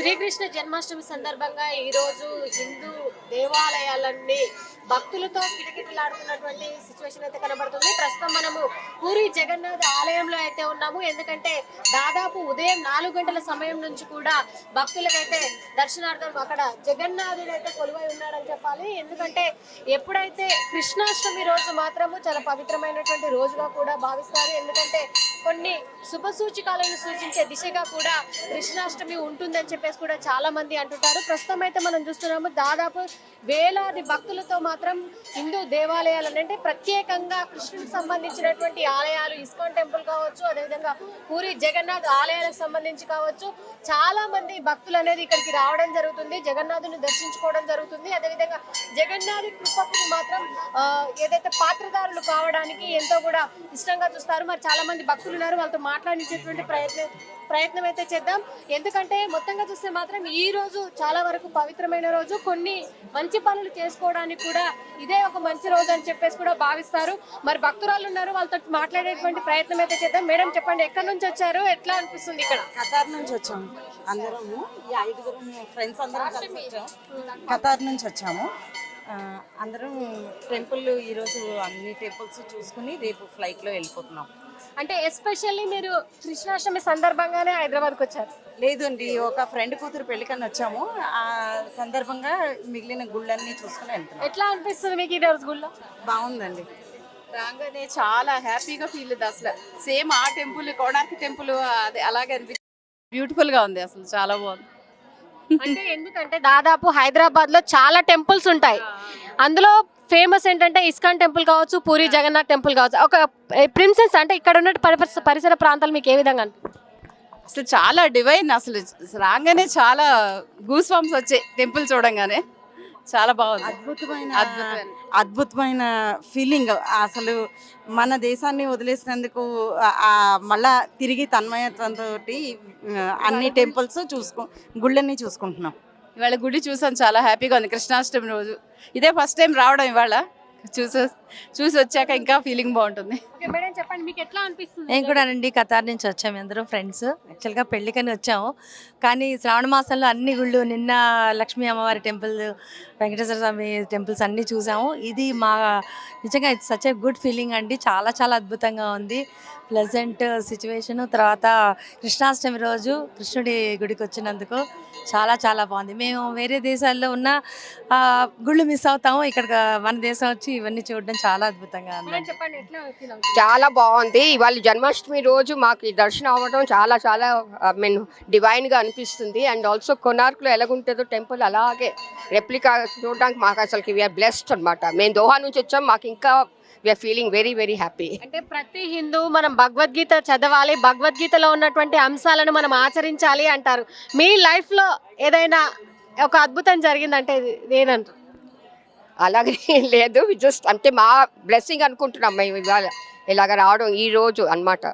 శ్రీకృష్ణ జన్మాష్టమి సందర్భంగా ఈ రోజు హిందూ దేవాలయాలన్నీ భక్తులతో కిటకిటలాడుతున్నటువంటి సిచ్యువేషన్ అయితే కనబడుతుంది. ప్రస్తుతం మనము పూరి జగన్నాథ్ ఆలయంలో అయితే ఉన్నాము. ఎందుకంటే దాదాపు ఉదయం నాలుగు గంటల సమయం నుంచి కూడా భక్తులకైతే దర్శనార్థం అక్కడ జగన్నాథుడు అయితే కొలువై ఉన్నాడని చెప్పాలి. ఎందుకంటే ఎప్పుడైతే కృష్ణాష్టమి రోజు మాత్రము చాలా పవిత్రమైనటువంటి రోజుగా కూడా భావిస్తారు. ఎందుకంటే కొన్ని శుభ సూచికాలను సూచించే దిశగా కూడా కృష్ణాష్టమి ఉంటుందని చెప్పి చెప్పేసి కూడా చాలా మంది అంటుంటారు. ప్రస్తుతం అయితే మనం చూస్తున్నాము దాదాపు వేలాది భక్తులతో మాత్రం హిందూ దేవాలయాలు అంటే ప్రత్యేకంగా కృష్ణుడికి సంబంధించినటువంటి ఆలయాలు ఇస్కాన్ టెంపుల్ కావచ్చు అదేవిధంగా పూరి జగన్నాథ్ ఆలయాలకు సంబంధించి కావచ్చు చాలా మంది భక్తులు అనేది ఇక్కడికి రావడం జరుగుతుంది. జగన్నాథుని దర్శించుకోవడం జరుగుతుంది. అదేవిధంగా జగన్నాథ్ కృపకు మాత్రం ఏదైతే పాత్రదారులు కావడానికి ఎంతో కూడా ఇష్టంగా చూస్తారు. మరి చాలా మంది భక్తులు ఉన్నారు. వాళ్ళతో మాట్లాడించేటువంటి ప్రయత్నం ప్రయత్నం అయితే చేద్దాం. ఎందుకంటే మొత్తంగా చూస్తే మాత్రం ఈ రోజు చాలా వరకు పవిత్రమైన రోజు. కొన్ని మంచి పనులు చేసుకోవడానికి కూడా ఇదే ఒక మంచి రోజు అని చెప్పేసి కూడా భావిస్తారు. మరి భక్తురాలు ఉన్నారు వాళ్ళతో మాట్లాడేటువంటి ప్రయత్నం అయితే చేద్దాం. మేడం చెప్పండి ఎక్కడి నుంచి వచ్చారు? ఎట్లా అనిపిస్తుంది ఇక్కడ? ఖతార్ నుంచి వచ్చాము. అందరము ఐదుగురు ఫ్రెండ్స్ అందరం ఖతార్ నుంచి వచ్చాము. అందరం టెంపుల్ ఈరోజు అన్ని టెంపుల్స్ చూసుకుని రేపు ఫ్లైట్లో వెళ్ళిపోతున్నాం. అంటే ఎస్పెషల్లీ మీరు కృష్ణాష్టమి సందర్భంగానే హైదరాబాద్కి వచ్చారు. లేదండి ఒక ఫ్రెండ్ కూతురు పెళ్ళికని వచ్చాము. ఆ సందర్భంగా మిగిలిన గుళ్ళన్నీ చూసుకుని వెళ్తున్నాం. ఎట్లా అనిపిస్తుంది మీకు ఈ రోజు గుళ్ళో? బాగుందండి. రాగానే చాలా హ్యాపీగా ఫీల్ అవుతుంది అసలు. సేమ్ ఆ టెంపుల్ కోణార్క్ టెంపుల్ అది అలాగే అనిపించింది బ్యూటిఫుల్గా ఉంది అసలు చాలా బాగుంది. అంటే ఎందుకంటే దాదాపు హైదరాబాద్లో చాలా టెంపుల్స్ ఉంటాయి. అందులో ఫేమస్ ఏంటంటే ఇస్కాన్ టెంపుల్ కావచ్చు పూరి జగన్నాథ్ టెంపుల్ కావచ్చు. ఒక ప్రిన్సెస్ అంటే ఇక్కడ ఉన్న పరిసర పరిసర ప్రాంతాలు మీకు ఏ విధంగా? అసలు చాలా డివైన్ అసలు రాగానే చాలా గూస్ ఫామ్స్ వచ్చాయి టెంపుల్ చూడంగానే. చాలా బాగుంది. అద్భుతమైన అద్భుతమైన. అద్భుతమైన ఫీలింగ్ అసలు మన దేశాన్ని వదిలేసినందుకు మళ్ళా తిరిగి తన్మయత్వంతో అన్ని టెంపుల్స్ చూసుకో గుళ్ళన్నీ చూసుకుంటున్నాం. ఇవాళ గుడి చూసాను చాలా హ్యాపీగా ఉంది. కృష్ణాష్టమి రోజు. ఇదే ఫస్ట్ టైం రావడం ఇవాళ. చూసి చూసి వచ్చాక ఇంకా ఫీలింగ్ బాగుంటుంది. ఓకే మేడం చెప్పండి మీకు ఎట్లా అనిపిస్తుంది? నేను కూడా అండి కతార్ నుంచి వచ్చాము అందరం ఫ్రెండ్స్ యాక్చువల్గా పెళ్ళికని వచ్చాము. కానీ శ్రావణ మాసంలో అన్ని గుళ్ళు నిన్న లక్ష్మీ అమ్మవారి టెంపుల్ వెంకటేశ్వర స్వామి టెంపుల్స్ అన్నీ చూసాము. ఇది మా నిజంగా it's such a good feeling అండి. చాలా చాలా అద్భుతంగా ఉంది. ప్లెజెంట్ సిచ్యువేషన్ తర్వాత కృష్ణాష్టమి రోజు కృష్ణుడి గుడికి వచ్చినందుకు చాలా చాలా బాగుంది. మేము వేరే దేశాల్లో ఉన్న గుళ్ళు మిస్ అవుతాము. ఇక్కడ మన దేశం వచ్చి ఇవన్నీ చూడడం చాలా అద్భుతంగా ఉంది. చాలా బాగుంది. ఇవాళ జన్మాష్టమి రోజు మాకు ఈ దర్శనం అవ్వడం చాలా చాలా ఐ మీన్ డివైన్గా అనిపిస్తుంది. అండ్ ఆల్సో కొనార్క్లో ఎలాగుంటుందో టెంపుల్ అలాగే రెప్లికా చూడడానికి మాకు అసలు వీఆర్ బ్లెస్డ్ అనమాట మేము దోహా నుంచి వచ్చాం. మాకు ఇంకా we are feeling very very happy అంటే ప్రతి హిందూ మనం భగవద్గీత చదవాలి భగవద్గీతలో ఉన్నటువంటి అంశాలను మనం ఆచరించాలి అంటారు. మీ లైఫ్లో ఏదైనా ఒక అద్భుతం జరిగిందంటే ఇది- ఇదేనంటారు అలాగే లేదు. జస్ట్ అంటే మా బ్లెస్సింగ్ అనుకుంటున్నాం మేము ఇవాళ. ఇలాగ రావడం ఈ రోజు అన్నమాట.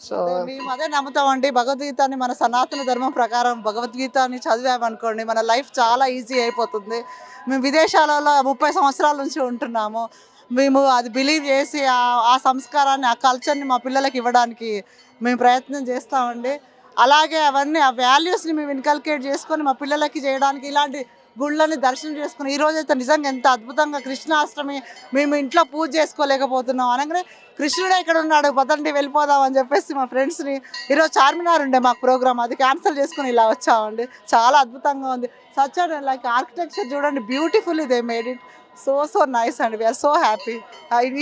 సో మేము అదే నమ్ముతామండి. భగవద్గీతని మన సనాతన ధర్మం ప్రకారం భగవద్గీతని చదివామనుకోండి మన లైఫ్ చాలా ఈజీ అయిపోతుంది. మేము విదేశాలలో ముప్పై సంవత్సరాల నుంచి ఉంటున్నాము. మేము అది బిలీవ్ చేసి ఆ- సంస్కారాన్ని ఆ కల్చర్ని మా పిల్లలకి ఇవ్వడానికి మేము ప్రయత్నం చేస్తామండి. అలాగే అవన్నీ ఆ వాల్యూస్ని మేము ఇన్కల్కేట్ చేసుకొని మా పిల్లలకి చేయడానికి ఇలాంటి గుళ్ళని దర్శనం చేసుకుని ఈరోజైతే నిజంగా ఎంత అద్భుతంగా కృష్ణాష్టమి మేము ఇంట్లో పూజ చేసుకోలేకపోతున్నాం అనగానే కృష్ణుడే ఇక్కడ ఉన్నాడు పదండి వెళ్ళిపోదాం అని చెప్పేసి మా ఫ్రెండ్స్ని ఈరోజు చార్మినార్ ఉండే మాకు ప్రోగ్రామ్ అది క్యాన్సిల్ చేసుకుని ఇలా వచ్చామండి. చాలా అద్భుతంగా ఉంది. సచ్ లైక్ ఆర్కిటెక్చర్ చూడండి బ్యూటిఫుల్ ఇదే made it so so nice అండి వీఆర్ సో హ్యాపీ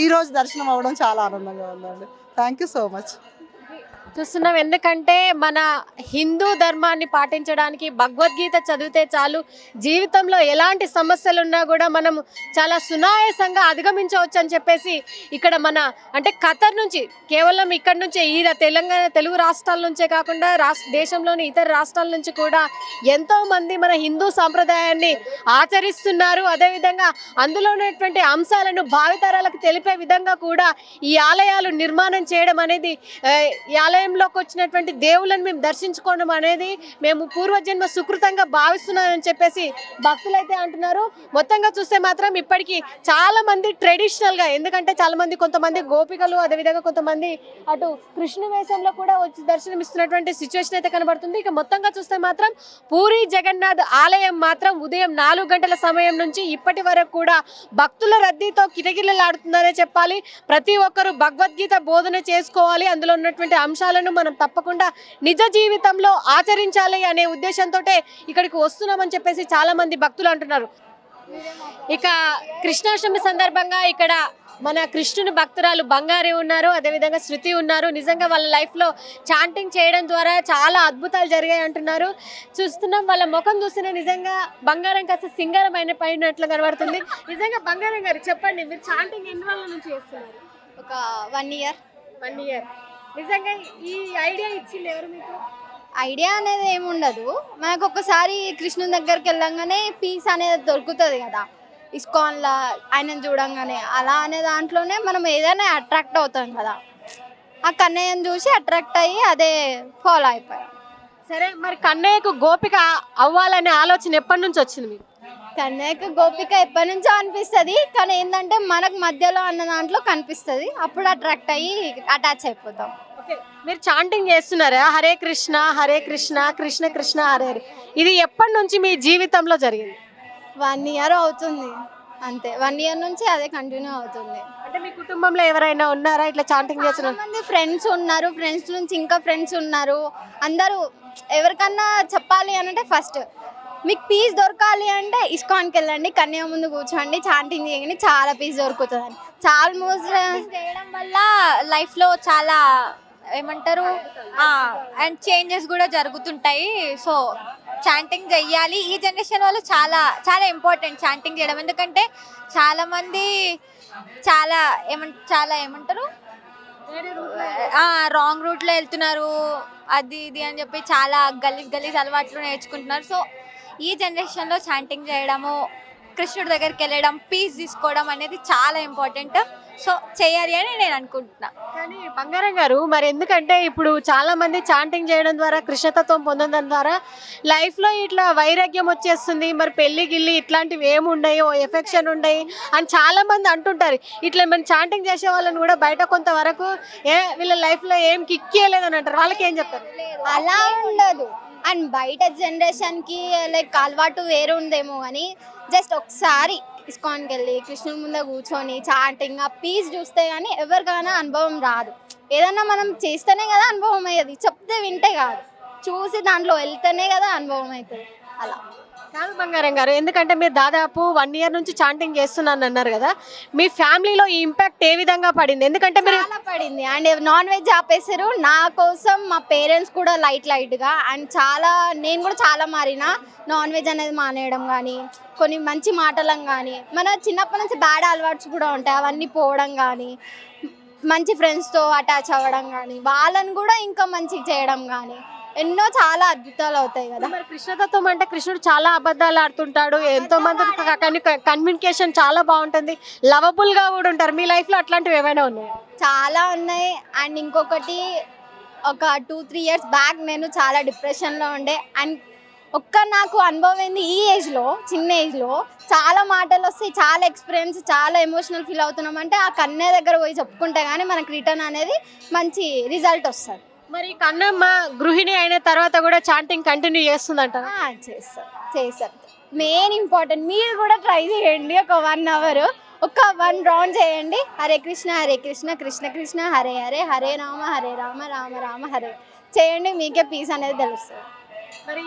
ఈ రోజు దర్శనం అవ్వడం చాలా ఆనందంగా ఉందండి. థ్యాంక్ యూ సో మచ్ చూస్తున్నాం. ఎందుకంటే మన హిందూ ధర్మాన్ని పాటించడానికి భగవద్గీత చదివితే చాలు. జీవితంలో ఎలాంటి సమస్యలు ఉన్నా కూడా మనం చాలా సునాయాసంగా అధిగమించవచ్చు అని చెప్పేసి ఇక్కడ మన అంటే ఖతర్ నుంచి కేవలం ఇక్కడ నుంచే ఈ తెలంగాణ తెలుగు రాష్ట్రాల నుంచే కాకుండా రాష్ట్ర దేశంలోని ఇతర రాష్ట్రాల నుంచి కూడా ఎంతో మంది మన హిందూ సాంప్రదాయాన్ని ఆచరిస్తున్నారు. అదేవిధంగా అందులో ఉన్నటువంటి అంశాలను భావితరాలకు తెలిపే విధంగా కూడా ఈ ఆలయాలు నిర్మాణం చేయడం అనేది ఈ ఆలయంలోకి వచ్చినటువంటి దేవులను మేము దర్శించుకోవడం అనేది మేము పూర్వజన్మ సుకృతంగా భావిస్తున్నామని చెప్పేసి భక్తులైతే అంటున్నారు. మొత్తంగా చూస్తే మాత్రం ఇప్పటికీ చాలా మంది ట్రెడిషనల్గా ఎందుకంటే చాలా మంది కొంతమంది గోపికలు అదేవిధంగా కొంతమంది అటు కృష్ణ వేషంలో కూడా వచ్చి దర్శనం ఇస్తున్నటువంటి సిచ్యువేషన్ అయితే కనబడుతుంది. ఇక మొత్తంగా చూస్తే మాత్రం పూరి జగన్నాథ్ ఆలయం మాత్రం ఉదయం నాలుగు గంటల సమయం నుంచి ఇప్పటి వరకు కూడా భక్తుల రద్దీతో కిటకిలలాడుతుందనే చెప్పాలి. ప్రతి ఒక్కరూ భగవద్గీత బోధన చేసుకోవాలి. అందులో ఉన్నటువంటి అంశాలను మనం తప్పకుండా నిజ జీవితంలో ఆచరించాలి అనే ఉద్దేశంతో ఇక్కడికి వస్తున్నామని చెప్పేసి చాలా మంది భక్తులు అంటున్నారు. ఇక కృష్ణాష్టమి సందర్భంగా ఇక్కడ మన కృష్ణుని భక్తురాలు బంగారి ఉన్నారు అదేవిధంగా శృతి ఉన్నారు. నిజంగా వాళ్ళ లైఫ్లో చాంటింగ్ చేయడం ద్వారా చాలా అద్భుతాలు జరిగాయి అంటున్నారు. చూస్తున్నాం వాళ్ళ ముఖం చూస్తేనే నిజంగా బంగారం కాస్త సింగారమైన పైనట్లు కనబడుతుంది. నిజంగా బంగారం గారు చెప్పండి మీరు చాంటింగ్ ఎన్ని రోజుల నుంచి చేస్తున్నారు? ఒక వన్ ఇయర్ వన్ ఇయర్ నిజంగా ఈ ఐడియా ఇచ్చింది ఎవరు మీకు? ఐడియా అనేది ఏముండదు మనకు ఒకసారి కృష్ణుని దగ్గరికి వెళ్ళంగానే పీస్ అనేది దొరుకుతుంది కదా. ఇస్కాన్లా ఆయనను చూడంగానే అలా అనే దాంట్లోనే మనం ఏదైనా అట్రాక్ట్ అవుతాం కదా. ఆ కన్నయ్యను చూసి అట్రాక్ట్ అయ్యి అదే ఫాలో అయిపోయాం. సరే మరి కన్నయ్యకు గోపిక అవ్వాలనే ఆలోచన ఎప్పటి నుంచి వచ్చింది మీకు? కన్నయ్యకు గోపిక ఎప్పటి నుంచో అనిపిస్తుంది కానీ ఏంటంటే మనకు మధ్యలో అన్న దాంట్లో కనిపిస్తుంది. అప్పుడు అట్రాక్ట్ అయ్యి అటాచ్ అయిపోతాం. మీరు చాంటింగ్ చేస్తున్నారా? హరే కృష్ణ హరే కృష్ణ కృష్ణ కృష్ణ హరే హరే. ఇది ఎప్పటి నుంచి మీ జీవితంలో జరిగింది? వన్ ఇయర్ అవుతుంది. అంతే. వన్ ఇయర్ నుంచి అదే కంటిన్యూ అవుతుంది. అంటే మీ కుటుంబంలో ఎవరైనా ఉన్నారా? ఇట్లా చాంటింగ్ చేసిన చాలా మంది ఫ్రెండ్స్ ఉన్నారు. ఫ్రెండ్స్ నుంచి ఇంకా ఫ్రెండ్స్ ఉన్నారు. అందరూ ఎవరికన్నా చెప్పాలి అని అంటే ఫస్ట్ మీకు పీస్ దొరకాలి అంటే ఇస్కాన్కి వెళ్ళండి. కన్యా ముందు కూర్చోండి. చాంటింగ్ చేయండి. చాలా పీస్ దొరుకుతుంది చాలా మోస్ట్ చేయడం వల్ల లైఫ్లో చాలా ఏమంటారు? అండ్ చేంజెస్ కూడా జరుగుతుంటాయి. సో చాంటింగ్ చెయ్యాలి. ఈ జనరేషన్ వాళ్ళు చాలా చాలా ఇంపార్టెంట్ చాంటింగ్ చేయడం. ఎందుకంటే చాలా మంది చాలా ఏమంట చాలా ఏమంటారు రాంగ్ రూట్లో వెళ్తున్నారు. అది ఇది అని చెప్పి చాలా గలీజ్ గలీజ్ అలవాట్లు నేర్చుకుంటున్నారు. సో ఈ జనరేషన్లో చాంటింగ్ చేయడము కృష్ణుడి దగ్గరికి వెళ్ళడం పీస్ తీసుకోవడం అనేది చాలా ఇంపార్టెంట్ సో చేయాలి అని నేను అనుకుంటున్నా. కానీ బంగారం గారు మరి ఎందుకంటే ఇప్పుడు చాలా మంది చాంటింగ్ చేయడం ద్వారా కృష్ణతత్వం పొందడం ద్వారా లైఫ్లో ఇట్లా వైరాగ్యం వచ్చేస్తుంది. మరి పెళ్ళి గిల్లి ఇట్లాంటివి ఏమి ఉండయి ఓ ఎఫెక్షన్ ఉండయి అని చాలా మంది అంటుంటారు. ఇట్లా మనం చాంటింగ్ చేసే వాళ్ళని కూడా బయట కొంతవరకు ఏ వీళ్ళ లైఫ్లో ఏం కిక్కియలేదని అంటారు. వాళ్ళకి ఏం చెప్తారు? అలా ఉండదు. అండ్ బయట జనరేషన్కి లైక్ అలవాటు వేరు ఉందేమో కానీ జస్ట్ ఒకసారి ఇస్కాన్కి వెళ్ళి కృష్ణుడి ముందు కూర్చొని చాటింగ్ ఆ పీస్ చూస్తే కానీ ఎవరికైనా అనుభవం రాదు. ఏదన్నా మనం చేస్తేనే కదా అనుభవం అయ్యేది చెప్తే వింటే కాదు. చూసి దాంట్లో వెళ్తేనే కదా అనుభవం అవుతుంది. అలా. కాదు బంగారం గారు ఎందుకంటే మీరు దాదాపు వన్ ఇయర్ నుంచి చాంటింగ్ చేస్తున్నాను అన్నారు కదా. మీ ఫ్యామిలీలో ఈ ఇంపాక్ట్ ఏ విధంగా పడింది? ఎందుకంటే మీరు చాలా పడింది. అండ్ నాన్ వెజ్ ఆపేసారు నా కోసం మా పేరెంట్స్ కూడా లైట్ లైట్గా అండ్ చాలా నేను కూడా చాలా మారిన. నాన్ వెజ్ అనేది మానేయడం కానీ కొన్ని మంచి మాటలం కానీ మన చిన్నప్పటి నుంచి బ్యాడ్ అలవాట్స్ కూడా ఉంటాయి. అవన్నీ పోవడం కానీ మంచి ఫ్రెండ్స్తో అటాచ్ అవ్వడం కానీ వాళ్ళని కూడా ఇంకా మంచిగా చేయడం కానీ ఎన్నో చాలా అద్భుతాలు అవుతాయి కదా. మరి కృష్ణతత్వం అంటే కృష్ణుడు చాలా అబద్ధాలు ఆడుతుంటాడు ఎంతో మంది కమ్యూనికేషన్ చాలా బాగుంటుంది. లవబుల్గా కూడా ఉంటారు. మీ లైఫ్లో అట్లాంటివి ఏమైనా ఉన్నాయి? చాలా ఉన్నాయి. అండ్ ఇంకొకటి ఒక టూ త్రీ ఇయర్స్ బ్యాక్ నేను చాలా డిప్రెషన్లో ఉండే. అండ్ ఒక్క నాకు అనుభవం ఏంది ఈ ఏజ్లో చిన్న ఏజ్లో చాలా మాటలు వస్తాయి చాలా ఎక్స్పీరియన్స్ చాలా ఎమోషనల్ ఫీల్ అవుతున్నాం. అంటే ఆ కన్య దగ్గర పోయి చెప్పుకుంటే కానీ మనకు రిటర్న్ అనేది మంచి రిజల్ట్ వస్తుంది. మరి కన్నమ్మ గృహిణి అయిన తర్వాత కూడా చాంటింగ్ కంటిన్యూ చేస్తుందంట? ఆ, చేస్తారు చేస్తారు మెయిన్ ఇంపార్టెంట్ మీరు కూడా ట్రై చేయండి. ఒక వన్ అవర్ ఒక వన్ రౌండ్ చేయండి. హరే కృష్ణ హరే కృష్ణ కృష్ణ కృష్ణ హరే హరే హరే రామ హరే రామ రామ రామ హరే. చేయండి మీకే పీస్ అనేది తెలుస్తుంది. మరి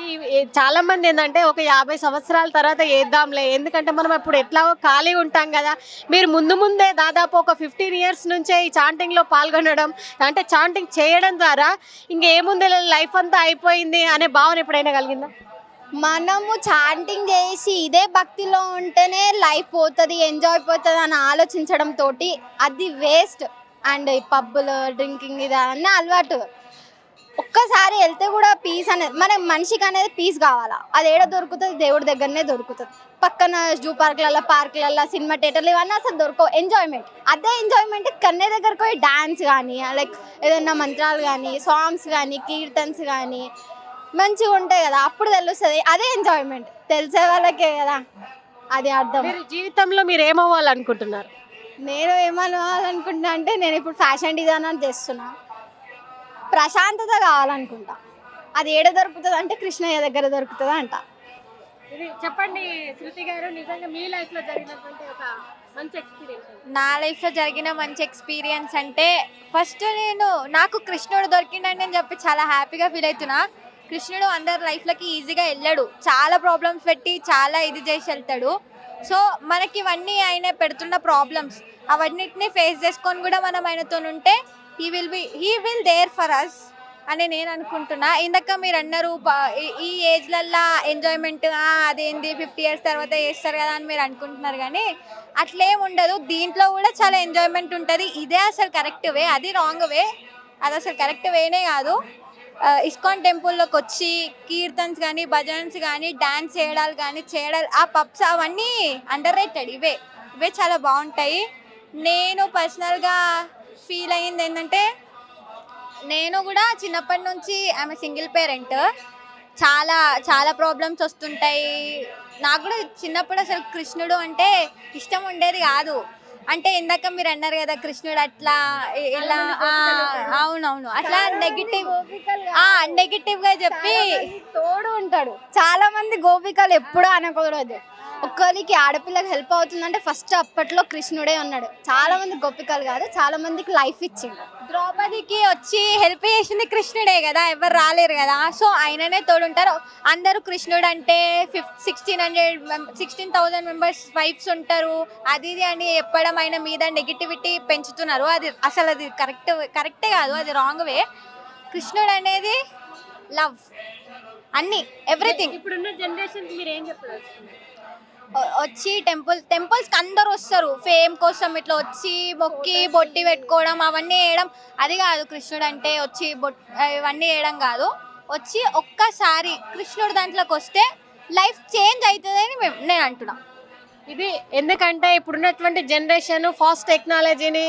చాలా మంది ఏంటంటే ఒక యాభై సంవత్సరాల తర్వాత వేద్దాంలే ఎందుకంటే మనం ఇప్పుడు ఎట్లాగో ఖాళీ ఉంటాం కదా. మీరు ముందు ముందే దాదాపు ఒక ఫిఫ్టీన్ ఇయర్స్ నుంచే ఈ చాంటింగ్లో పాల్గొనడం అంటే చాంటింగ్ చేయడం ద్వారా ఇంకేముంది లైఫ్ అంతా అయిపోయింది అనే భావన ఎప్పుడైనా కలిగిందా? మనము చాంటింగ్ చేసి ఇదే భక్తిలో ఉంటేనే లైఫ్ పోతుంది ఎంజాయ్ పోతుంది అని ఆలోచించడం తోటి అది వేస్ట్ అండ్ ఈ పబ్బులు డ్రింకింగ్ ఇది అన్నీ అలవాటు. ఒక్కసారి వెళ్తే కూడా పీస్ అనేది మన మనిషికి అనేది పీస్ కావాలా? అది ఏడ దొరుకుతుంది? దేవుడి దగ్గరనే దొరుకుతుంది. పక్కన జూ పార్క్లలో పార్కులలో సినిమా థియేటర్లు ఇవన్నీ అసలు దొరకవు. ఎంజాయ్మెంట్ అదే ఎంజాయ్మెంట్ కన్నే దగ్గరకు పోయి డాన్స్ కానీ లైక్ ఏదైనా మంత్రాలు కానీ సాంగ్స్ కానీ కీర్తన్స్ కానీ మంచిగా ఉంటాయి కదా? అప్పుడు తెలుస్తుంది. అదే ఎంజాయ్మెంట్ తెలిసే వాళ్ళకే కదా? అది అర్థం. మీరు జీవితంలో మీరు ఏమవ్వాలనుకుంటున్నారు? నేను ఏమనుకుంటున్నా అంటే నేను ఇప్పుడు ఫ్యాషన్ డిజైనర్ చేస్తున్నా. ప్రశాంతత కావాలనుకుంటా. అది ఏడ దొరుకుతుంది అంటే కృష్ణయ్య దగ్గర దొరుకుతుంది అంట. ఇది చెప్పండి శృతి గారు నిజంగా మీ లైఫ్లో జరిగినటువంటి ఒక మంచి ఎక్స్పీరియన్స్ నా లైఫ్లో జరిగిన మంచి ఎక్స్పీరియన్స్ అంటే ఫస్ట్ నేను నాకు కృష్ణుడు దొరికిండని నేను చెప్పి చాలా హ్యాపీగా ఫీల్ అవుతున్నా. కృష్ణుడు అందరి లైఫ్లోకి ఈజీగా వెళ్ళాడు. చాలా ప్రాబ్లమ్స్ పెట్టి చాలా ఇది చేసి వెళ్తాడు. సో మనకి ఇవన్నీ ఆయన పెడుతున్న ప్రాబ్లమ్స్ అవన్నిటిని ఫేస్ చేసుకొని కూడా మనం ఆయనతో ఉంటే he will be he will there for us అని నేను అనుకుంటున్నా. ఇందాక మీరు అన్నారు ఈ- ఏజ్లల్లా ఎంజాయ్మెంట్ అదేంది ఫిఫ్టీ ఇయర్స్ తర్వాత చేస్తారు కదా అని మీరు అనుకుంటున్నారు కానీ అట్లేం ఉండదు. దీంట్లో కూడా చాలా ఎంజాయ్మెంట్ ఉంటుంది. ఇదే అసలు కరెక్ట్ వే అది రాంగ్ వే అది అసలు కరెక్ట్ వేనే కాదు. ఇస్కాన్ టెంపుల్లోకి వచ్చి కీర్తన్స్ కానీ భజన్స్ కానీ డ్యాన్స్ చేయడాలు కానీ చేయడాలు ఆ పబ్స్ అవన్నీ అండర్ రేటెడ్ ఇవే. ఇవే చాలా బాగుంటాయి. నేను పర్సనల్గా ఫీల్ అయ్యింది ఏంటంటే నేను కూడా చిన్నప్పటి నుంచి ఆమె సింగిల్ పేరెంట్. చాలా చాలా ప్రాబ్లమ్స్ వస్తుంటాయి. నాకు కూడా చిన్నప్పుడు అసలు కృష్ణుడు అంటే ఇష్టం ఉండేది కాదు. అంటే ఇందాక మీరు అన్నారు కదా కృష్ణుడు అట్లా ఇలా అవునవును. అట్లా నెగిటివ్ నెగిటివ్గా చెప్పి తోడు ఉంటాడు. చాలా మంది గోపికలు ఎప్పుడూ అనకూడదు. ఒక్కరికి ఆడపిల్లకి హెల్ప్ అవుతుందంటే ఫస్ట్ అప్పట్లో కృష్ణుడే ఉన్నాడు. చాలా మంది గోపికలు కాదు చాలా మందికి లైఫ్ ఇచ్చిండు. ద్రౌపదికి వచ్చి హెల్ప్ చేసింది కృష్ణుడే కదా ఎవరు రాలేరు కదా. సో ఆయననే తోడుంటారు. అందరూ కృష్ణుడు అంటే ఫిఫ్ sixteen hundred sixteen thousand members wives ఉంటారు. అది ఇది అని చెప్పడం ఆయన మీద నెగిటివిటీ పెంచుతున్నారు. అది అసలు అది కరెక్ట్ కరెక్టే కాదు అది రాంగ్ వే. కృష్ణుడు అనేది లవ్ అన్నీ ఎవ్రీథింగ్ ఇప్పుడున్న జనరేషన్ మీరు ఏం చెప్తారు వచ్చి టెంపుల్ టెంపుల్స్కి అందరు వస్తారు. ఫేమ్ కోసం ఇట్లా వచ్చి మొక్కి బొట్టి పెట్టుకోవడం అవన్నీ వేయడం. అది కాదు కృష్ణుడు అంటే వచ్చి బొట్ ఇవన్నీ వేయడం కాదు. వచ్చి ఒక్కసారి కృష్ణుడు దాంట్లోకి వస్తే లైఫ్ చేంజ్ అవుతుందని మేము నేను అంటున్నా. ఇది ఎందుకంటే ఇప్పుడున్నటువంటి జనరేషన్ ఫాస్ట్ టెక్నాలజీని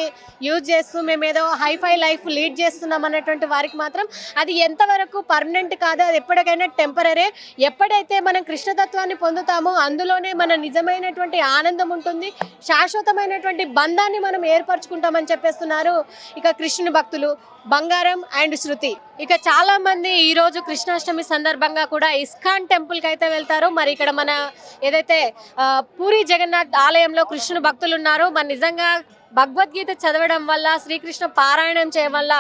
యూజ్ చేస్తూ మేము ఏదో హైఫై లైఫ్ లీడ్ చేస్తున్నాం అన్నటువంటి వారికి మాత్రం అది ఎంతవరకు పర్మనెంట్ కాదు అది ఎప్పటికైనా టెంపరీ ఎప్పుడైతే మనం కృష్ణతత్వాన్ని పొందుతామో అందులోనే మన నిజమైనటువంటి ఆనందం ఉంటుంది శాశ్వతమైనటువంటి బంధాన్ని మనం ఏర్పరచుకుంటామని చెప్పేస్తున్నారు ఇక కృష్ణుని భక్తులు. బంగారం అండ్ శృతి. ఇక చాలా మంది ఈ రోజు కృష్ణాష్టమి సందర్భంగా కూడా ఇస్కాన్ టెంపుల్కి అయితే వెళ్తారు. మరి ఇక్కడ మన ఏదైతే పూరి జగన్నాథ్ ఆలయంలో కృష్ణుని భక్తులు ఉన్నారు. మరి నిజంగా భగవద్గీత చదవడం వల్ల శ్రీకృష్ణ పారాయణం చేయడం వల్ల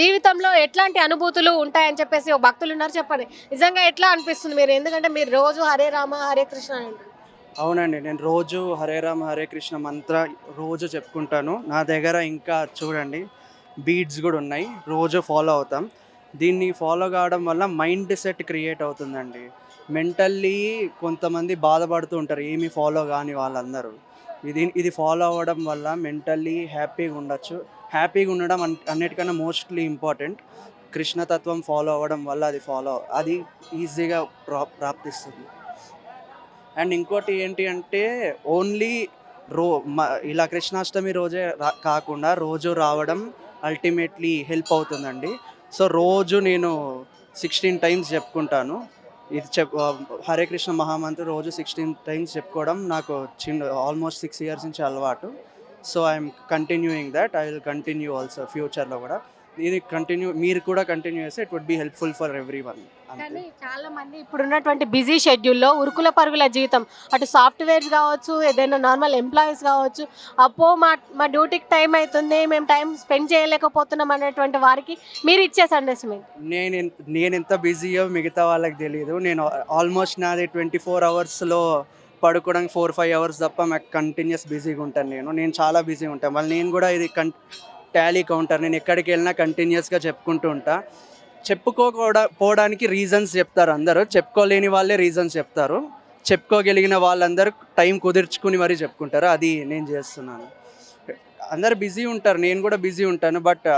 జీవితంలో ఎట్లాంటి అనుభూతులు ఉంటాయని చెప్పేసి ఒక భక్తులు ఉన్నారు. చెప్పండి. నిజంగా ఎట్లా అనిపిస్తుంది మీరు? ఎందుకంటే మీరు రోజు హరే రామ హరే కృష్ణ అంటారు. అవునండి. నేను రోజు హరే రామ హరే కృష్ణ మంత్ర రోజు చెప్పుకుంటాను. నా దగ్గర ఇంకా చూడండి. బీడ్స్ కూడా ఉన్నాయి. రోజు ఫాలో అవుతాం. దీన్ని ఫాలో కావడం వల్ల మైండ్ సెట్ క్రియేట్ అవుతుందండి. మెంటల్లీ కొంతమంది బాధపడుతూ ఉంటారు. ఏమి ఫాలో కాని వాళ్ళందరూ. ఇది ఇది ఫాలో అవ్వడం వల్ల మెంటల్లీ హ్యాపీగా ఉండొచ్చు. హ్యాపీగా ఉండడం అన్- అన్నిటికన్నా మోస్ట్లీ ఇంపార్టెంట్. కృష్ణతత్వం ఫాలో అవ్వడం వల్ల అది ఫాలో అది ఈజీగా ప్రా ప్రాప్తిస్తుంది. అండ్ ఇంకోటి ఏంటి అంటే ఓన్లీ రో ఇలా కృష్ణాష్టమి రోజే రా- కాకుండా రోజు రావడం అల్టిమేట్లీ హెల్ప్ అవుతుందండి. సో రోజు నేను సిక్స్టీన్ టైమ్స్ చెప్పుకుంటాను. ఇది చెప్ హరే కృష్ణ మహామంత్రి రోజు సిక్స్టీన్ టైమ్స్ చెప్పుకోవడం నాకు చిన్న ఆల్మోస్ట్ సిక్స్ ఇయర్స్ నుంచి అలవాటు. So I'm continuing that I will continue also ఫ్యూచర్లో కూడా. ఇది కంటిన్యూ మీరు కూడా కంటిన్యూ చేస్తే it would be helpful for everyone కానీ చాలా మంది ఇప్పుడున్నటువంటి బిజీ షెడ్యూల్లో ఉరుకుల పరుగుల జీవితం. అటు సాఫ్ట్వేర్స్ కావచ్చు ఏదైనా నార్మల్ ఎంప్లాయీస్ కావచ్చు అప్పో మా మా డ్యూటీకి టైం అవుతుంది మేము టైం స్పెండ్ చేయలేకపోతున్నాం అనేటువంటి వారికి మీరు ఇచ్చే సందేశం ఏంటి? నేను నేను ఎంత బిజీయో మిగతా వాళ్ళకి తెలియదు నేను ఆల్మోస్ట్ నాది ట్వంటీ ఫోర్ అవర్స్లో పడుకోవడానికి ఫోర్ ఫైవ్ అవర్స్ తప్ప మాకు కంటిన్యూస్ బిజీగా ఉంటాను నేను. నేను చాలా బిజీగా ఉంటాను. మళ్ళీ నేను కూడా ఇది కన్ టాలీ కౌంటర్. నేను ఎక్కడికి వెళ్ళినా కంటిన్యూస్గా చెప్పుకుంటూ ఉంటా. చెప్పుకోకూడ పోవడానికి రీజన్స్ చెప్తారు అందరూ. చెప్పుకోలేని వాళ్ళే రీజన్స్ చెప్తారు. చెప్పుకోగలిగిన వాళ్ళందరూ టైం కుదుర్చుకుని మరీ చెప్పుకుంటారు. అది నేను చేస్తున్నాను. అందరు బిజీ ఉంటారు. నేను కూడా బిజీ ఉంటాను. బట్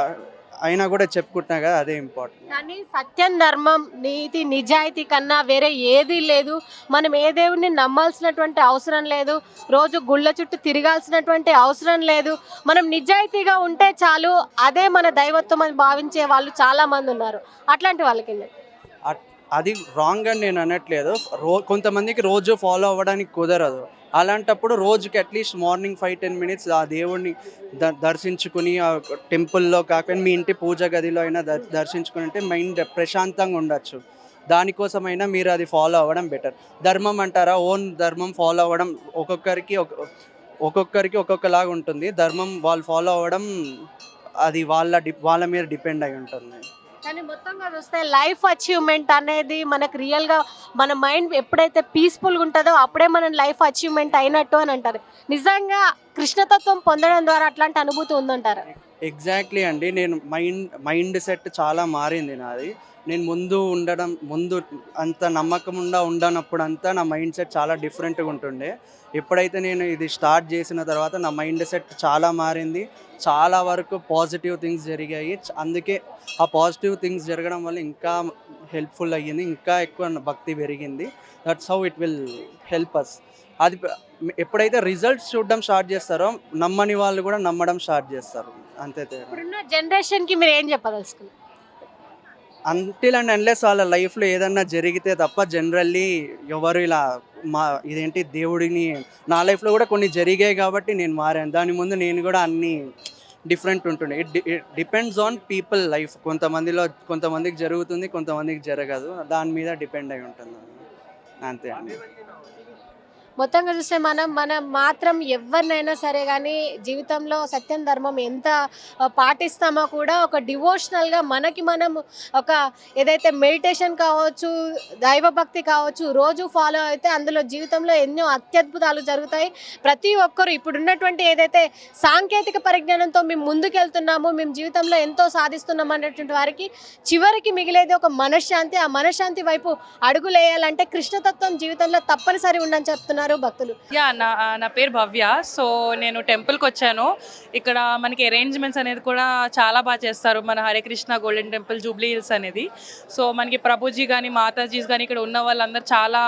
అయినా కూడా చెప్పుకుంటున్నా కదా అదే ఇంపార్టెంట్ కానీ సత్యం ధర్మం నీతి నిజాయితీ కన్నా వేరే ఏదీ లేదు. మనం ఏ దేవుడిని నమ్మాల్సినటువంటి అవసరం లేదు. రోజు గుళ్ళ చుట్టూ తిరగాల్సినటువంటి అవసరం లేదు. మనం నిజాయితీగా ఉంటే చాలు. అదే మన దైవత్వం అని భావించే వాళ్ళు చాలా మంది ఉన్నారు. అట్లాంటి వాళ్ళకి అది రాంగ్ అని నేను అనట్లేదు. రో కొంతమందికి రోజు ఫాలో అవ్వడానికి కుదరదు. అలాంటప్పుడు రోజుకి at least morning five ten minutes ఆ దేవుడిని ద దర్శించుకుని ఆ టెంపుల్లో కాకపోయినా మీ ఇంటి పూజ గదిలో అయినా దర్ దర్శించుకుని అంటే మైండ్ ప్రశాంతంగా ఉండొచ్చు. దానికోసమైనా మీరు అది ఫాలో అవ్వడం బెటర్. ధర్మం అంటారా? ఓన్ ధర్మం ఫాలో అవ్వడం ఒక్కొక్కరికి ఒక ఒక్కొక్కరికి ఒక్కొక్కలాగా ఉంటుంది. ధర్మం వాళ్ళు ఫాలో అవ్వడం అది వాళ్ళ డి వాళ్ళ మీద డిపెండ్ అయి ఉంటుంది. కానీ మొత్తంగా చూస్తే లైఫ్ అచీవ్మెంట్ అనేది మనకు రియల్గా మన మైండ్ ఎప్పుడైతే పీస్ఫుల్గా ఉంటుందో అప్పుడే మన లైఫ్ అచీవ్మెంట్ అయినట్టు అని అంటారు. నిజంగా కృష్ణతత్వం పొందడం ద్వారా అట్లాంటి అనుభూతి ఉందంటారు? ఎగ్జాక్ట్లీ అండి. నేను మైండ్ మైండ్ సెట్ చాలా మారింది నాది. నేను ముందు ఉండడం ముందు అంత నమ్మకంగా ఉండనప్పుడు అంతా నా మైండ్ సెట్ చాలా డిఫరెంట్గా ఉంటుండే. ఎప్పుడైతే నేను ఇది స్టార్ట్ చేసిన తర్వాత నా మైండ్ సెట్ చాలా మారింది. చాలా వరకు పాజిటివ్ థింగ్స్ జరిగాయి. అందుకే ఆ పాజిటివ్ థింగ్స్ జరగడం వల్ల ఇంకా హెల్ప్ఫుల్ అయ్యింది. ఇంకా ఎక్కువ భక్తి పెరిగింది. That's how it will help us అది ఎప్పుడైతే రిజల్ట్స్ చూడడం స్టార్ట్ చేస్తారో నమ్మని వాళ్ళు కూడా నమ్మడం స్టార్ట్ చేస్తారు. అంతే ఇప్పుడున్న జనరేషన్కి మీరు ఏం చెప్పదలుచుకున్నారు? అంటిల్ అండ్ అన్లెస్ వాళ్ళ లైఫ్లో ఏదన్నా జరిగితే తప్ప జనరల్లీ ఎవరు ఇలా మా ఇదేంటి దేవుడిని నా లైఫ్లో కూడా కొన్ని జరిగాయి కాబట్టి నేను మారాను. దాని ముందు నేను కూడా అన్ని డిఫరెంట్ ఉంటుండే. It depends on people life కొంతమందిలో కొంతమందికి జరుగుతుంది కొంతమందికి జరగదు. దాని మీద డిపెండ్ అయి ఉంటుంది. అంతే అండి. మొత్తంగా చూస్తే మనం మనం మాత్రం ఎవరినైనా సరే కానీ జీవితంలో సత్యం ధర్మం ఎంత పాటిస్తామో కూడా ఒక డివోషనల్గా మనకి మనం ఒక ఏదైతే మెడిటేషన్ కావచ్చు దైవభక్తి కావచ్చు రోజు ఫాలో అయితే అందులో జీవితంలో ఎన్నో అత్యద్భుతాలు జరుగుతాయి. ప్రతి ఒక్కరు ఇప్పుడున్నటువంటి ఏదైతే సాంకేతిక పరిజ్ఞానంతో మేము ముందుకెళ్తున్నాము మేము జీవితంలో ఎంతో సాధిస్తున్నాం అనేటువంటి వారికి చివరికి మిగిలేది ఒక మనశ్శాంతి. ఆ మనశ్శాంతి వైపు అడుగులేయాలంటే కృష్ణతత్వం జీవితంలో తప్పనిసరి ఉండని చెప్తున్నారు. భక్తులు? యా నా నా పేరు భవ్య. సో నేను టెంపుల్కి వచ్చాను. ఇక్కడ మనకి అరేంజ్మెంట్స్ అనేది కూడా చాలా బాగా చేస్తారు. మన హరే కృష్ణ గోల్డెన్ టెంపుల్ జూబ్లీ హిల్స్ అనేది. సో మనకి ప్రభుజీ కానీ మాతాజీస్ కానీ ఇక్కడ ఉన్న వాళ్ళందరూ చాలా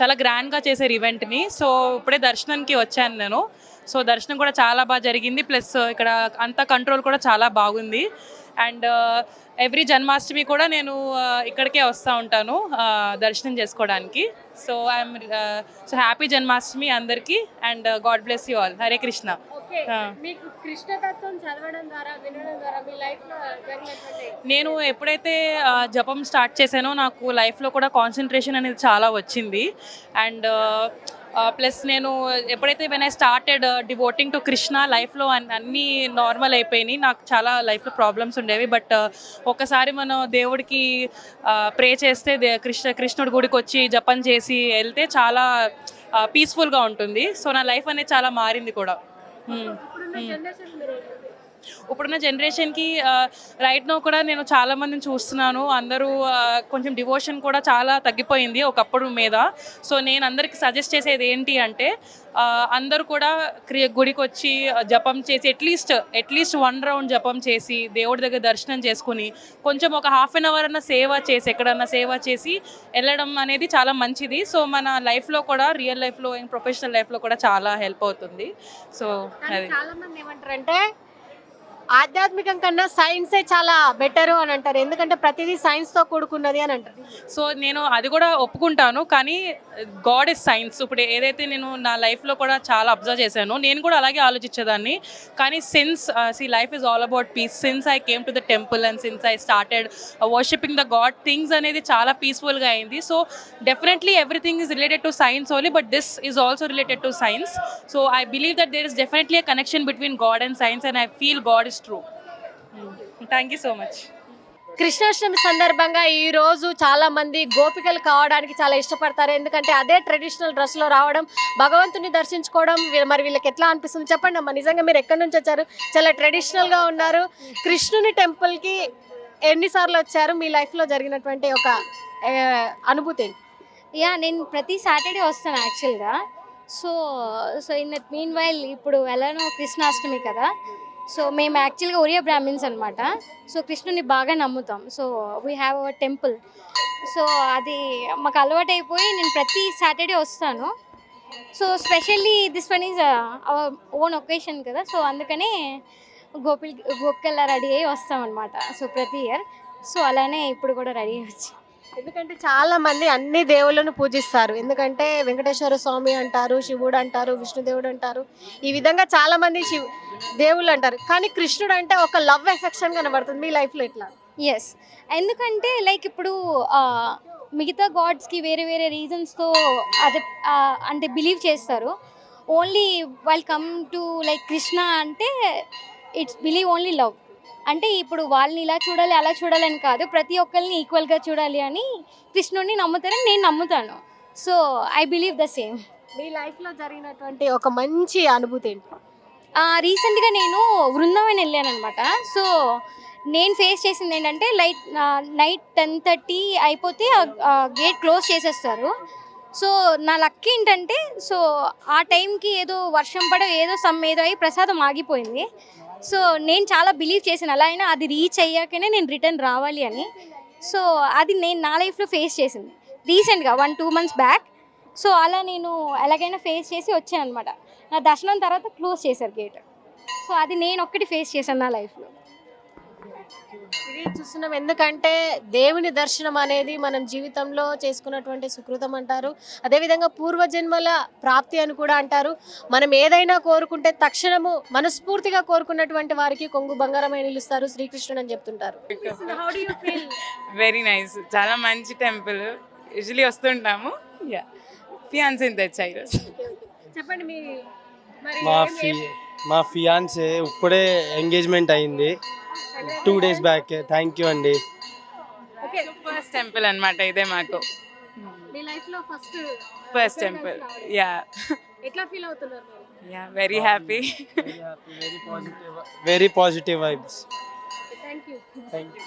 చాలా గ్రాండ్గా చేశారు ఈవెంట్ని సో ఇప్పుడే దర్శనానికి వచ్చాను నేను. సో దర్శనం కూడా చాలా బాగా జరిగింది. ప్లస్ ఇక్కడ అంత కంట్రోల్ కూడా చాలా బాగుంది. అండ్ ఎవ్రీ జన్మాష్టమి కూడా నేను ఇక్కడికే వస్తూ ఉంటాను దర్శనం చేసుకోవడానికి. So I'm so happy Janmashtami అందరికీ. And God bless you all. Hare Krishna. నేను ఎప్పుడైతే జపం స్టార్ట్ చేశానో నాకు లైఫ్లో కూడా కాన్సన్ట్రేషన్ అనేది చాలా వచ్చింది. అండ్ ప్లస్ నేను ఎప్పుడైతే when I started devoting to Krishna లైఫ్లో అన్నీ నార్మల్ అయిపోయినాయి. నాకు చాలా లైఫ్లో ప్రాబ్లమ్స్ ఉండేవి. బట్ ఒకసారి మనం దేవుడికి ప్రే చేస్తే కృష్ణ కృష్ణుడి గుడికి వచ్చి జపం చేసి వెళ్తే చాలా పీస్ఫుల్గా ఉంటుంది. సో నా లైఫ్ అనేది చాలా మారింది కూడా. ఇప్పుడున్న జనరేషన్కి రైట్ నో కూడా నేను చాలా మందిని చూస్తున్నాను. అందరూ కొంచెం డివోషన్ కూడా చాలా తగ్గిపోయింది ఒకప్పుడు మీద. సో నేను అందరికి సజెస్ట్ చేసేది ఏంటి అంటే అందరూ కూడా క్రి గుడికి వచ్చి జపం చేసి అట్లీస్ట్ అట్లీస్ట్ వన్ రౌండ్ జపం చేసి దేవుడి దగ్గర దర్శనం చేసుకుని కొంచెం ఒక హాఫ్ అన్ అవర్ అన్న సేవ చేసి ఎక్కడన్నా సేవ చేసి వెళ్ళడం అనేది చాలా మంచిది. సో మన లైఫ్లో కూడా రియల్ లైఫ్లో ప్రొఫెషనల్ లైఫ్లో కూడా చాలా హెల్ప్ అవుతుంది. సో అది. ఏమంటారంటే ఆధ్యాత్మికం కన్నా సైన్సే చాలా బెటర్ అని అంటారు. ఎందుకంటే ప్రతిదీ సైన్స్తో కూడుకున్నది అని అంటారు. సో నేను అది కూడా ఒప్పుకుంటాను. కానీ గాడ్ ఇస్ సైన్స్. ఇప్పుడు ఏదైతే నేను నా లైఫ్లో కూడా చాలా అబ్జర్వ్ చేశాను నేను కూడా అలాగే ఆలోచించేదాన్ని. కానీ since see life is all about peace since I came to the temple and since I started worshipping the God things అనేది చాలా పీస్ఫుల్గా అయింది. So definitely everything is related to science only but this is also related to science so I believe that there is definitely a connection between God and science and I feel God is true. Thank you so much Krishnashtami సందర్భంగా ఈ రోజు చాలా మంది గోపికలు కావడానికి చాలా ఇష్టపడతారు. ఎందుకంటే అదే ట్రెడిషనల్ డ్రెస్లో రావడం భగవంతుని దర్శించుకోవడం మరి వీళ్ళకి ఎట్లా అనిపిస్తుంది చెప్పండి అమ్మా. నిజంగా మీరు ఎక్కడి నుంచి వచ్చారు? చాలా ట్రెడిషనల్గా ఉన్నారు. కృష్ణుని టెంపుల్కి ఎన్నిసార్లు వచ్చారు? మీ లైఫ్లో జరిగినటువంటి ఒక అనుభూతి? యా నేను ప్రతి సాటర్డే వస్తాను యాక్చువల్గా so so in that meanwhile ఇప్పుడు ఎలానో కృష్ణాష్టమి కదా. సో మేము యాక్చువల్గా ఒరియా బ్రాహ్మిన్స్ అనమాట సో కృష్ణుని బాగా నమ్ముతాం. So we have our temple so అది మాకు అలవాటు అయిపోయి నేను ప్రతి సాటర్డే వస్తాను. So specially this one is our own occasion కదా. సో అందుకనే గోపిల్ గోపికల్లా రెడీ అయ్యి వస్తాం అనమాట సో ప్రతి ఇయర్ సో అలానే ఇప్పుడు కూడా రెడీ వచ్చి ఎందుకంటే చాలా మంది అన్ని దేవుళ్ళను పూజిస్తారు. ఎందుకంటే వెంకటేశ్వర స్వామి అంటారు శివుడు అంటారు విష్ణుదేవుడు అంటారు. ఈ విధంగా చాలా మంది శివ్ దేవుళ్ళు అంటారు. కానీ కృష్ణుడు అంటే ఒక లవ్ ఎఫెక్షన్ కనబడుతుంది. మీ లైఫ్లో ఇట్లా ఎస్ ఎందుకంటే లైక్ ఇప్పుడు మిగతా గాడ్స్కి వేరే వేరే రీజన్స్తో అదే అంటే బిలీవ్ చేస్తారు. Only while come to like Krishna అంటే ఇట్స్ బిలీవ్ ఓన్లీ లవ్ అంటే ఇప్పుడు వాళ్ళని ఇలా చూడాలి అలా చూడాలని కాదు. ప్రతి ఒక్కరిని ఈక్వల్గా చూడాలి అని కృష్ణుడిని నమ్ముతారని నేను నమ్ముతాను. So I believe the same మీ లైఫ్లో జరిగినటువంటి ఒక మంచి అనుభూతి ఏంటి? రీసెంట్గా నేను బృందావన్ వెళ్ళాను అనమాట సో నేను ఫేస్ చేసింది ఏంటంటే లైట్ నైట్ టెన్ థర్టీ అయిపోతే గేట్ క్లోజ్ చేసేస్తారు. సో నా లక్ ఏంటంటే సో ఆ టైంకి ఏదో వర్షం పడ ఏదో సమ్ ఏదో అయి ప్రసాదం ఆగిపోయింది. సో నేను చాలా బిలీవ్ చేశాను. అలా అయినా అది రీచ్ అయ్యాకనే నేను రిటర్న్ రావాలి అని. సో అది నేను నా లైఫ్లో ఫేస్ చేసింది. రీసెంట్గా one two months back so అలా నేను ఎలాగైనా ఫేస్ చేసి వచ్చాను అనమాట నా దర్శనం తర్వాత క్లోజ్ చేశారు గేట్ సో అది నేను ఒక్కటి ఫేస్ చేశాను నా లైఫ్లో చూస్తున్నాం. ఎందుకంటే దేవుని దర్శనం అనేది మనం జీవితంలో చేసుకున్నటువంటి సుకృతం అంటారు. అదేవిధంగా పూర్వజన్మల ప్రాప్తి అని కూడా అంటారు. మనం ఏదైనా కోరుకుంటే తక్షణము మనస్ఫూర్తిగా కోరుకున్నటువంటి వారికి కొంగు బంగారమై నిలుస్తారు. శ్రీకృష్ణుడు అని చెప్తుంటారు. How do you feel very nice చాలా మంచి టెంపుల్. యూజువలీ వస్తుంటాము. యా ఫియాన్సీని తెచ్చా ఈరోజు చెప్పండి మీ మరి మా ఫి మా ఫియాన్సే ఇప్పుడే ఎంగేజ్మెంట్ అయింది. Two days back thank you అండి ఓకే ఫస్ట్ టెంపుల్ అన్నమాట ఇదే మాకు. మీ లైఫ్లో ఫస్ట్ ఫస్ట్ టెంపుల్ యా ఎట్లా ఫీల్ అవుతున్నారు yeah very happy very positive very positive vibes thank you thank you